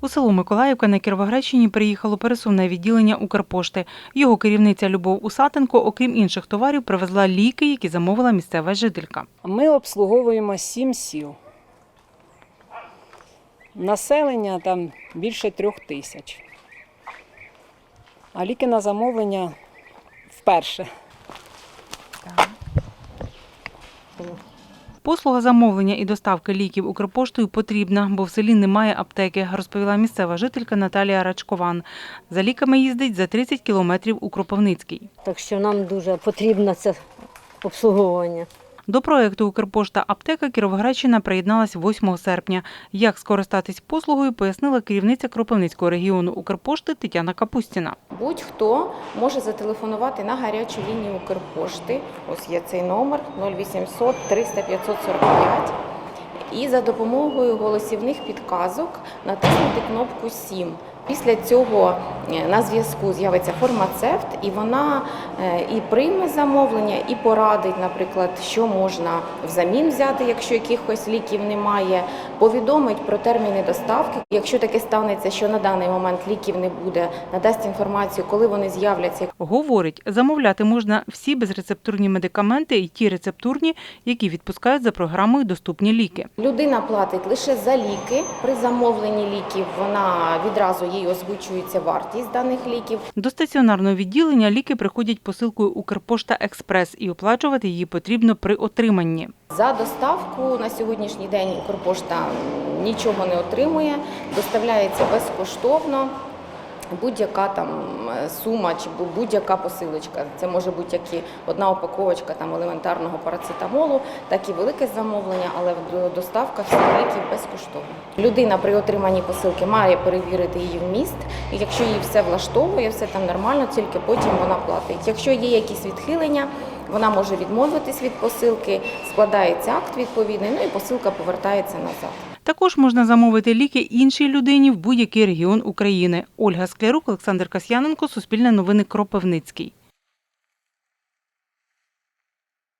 У село Миколаївка на Кіровоградщині приїхало пересувне відділення Укрпошти. Його керівниця Любов Усатенко, окрім інших товарів, привезла ліки, які замовила місцева жителька. Ми обслуговуємо сім сіл. Населення там більше трьох тисяч. А ліки на замовлення вперше. Послуга замовлення і доставки ліків Укрпоштою потрібна, бо в селі немає аптеки, розповіла місцева жителька Наталія Рачкован. За ліками їздить за 30 кілометрів у Кропивницький. Так що нам дуже потрібно це обслуговування. До проекту Укрпошта Аптека Кіровоградщина приєдналась 8 серпня. Як скористатись послугою, пояснила керівниця Кропивницького регіону Укрпошти Тетяна Капустіна. Будь-хто може зателефонувати на гарячу лінію Укрпошти. Ось є цей номер 0800 300 545. І за допомогою голосівних підказок натиснути кнопку 7. Після цього е, на зв'язку з'явиться фармацевт, і вона е, і прийме замовлення, і порадить, наприклад, що можна взамін взяти, якщо якихось ліків немає, повідомить про терміни доставки. Якщо таке станеться, що на даний момент ліків не буде, надасть інформацію, коли вони з'являться, Говорить, замовляти можна всі безрецептурні медикаменти і ті рецептурні, які відпускають за програмою доступні ліки. Людина платить лише за ліки. При замовленні ліків вона відразу їй озвучується вартість даних ліків. До стаціонарного відділення ліки приходять посилкою Укрпошта Експрес і оплачувати її потрібно при отриманні. За доставку на сьогоднішній день Укрпошта нічого не отримує, доставляється безкоштовно. Будь-яка там е, сума чи будь-яка посилочка. Це може бути як і одна упаковочка там елементарного парацетамолу, так і велике замовлення, але до- доставка всіх ліків безкоштовна. Людина при отриманні посилки має перевірити її вміст. І якщо їй все влаштовує, все там нормально, тільки потім вона платить. Якщо є якісь відхилення, вона може відмовитись від посилки, складається акт відповідний, ну і посилка повертається назад. Також можна замовити ліки іншій людині в будь-який регіон України. Ольга Склярук, Олександр Касьяненко, Суспільне новини Кропивницький.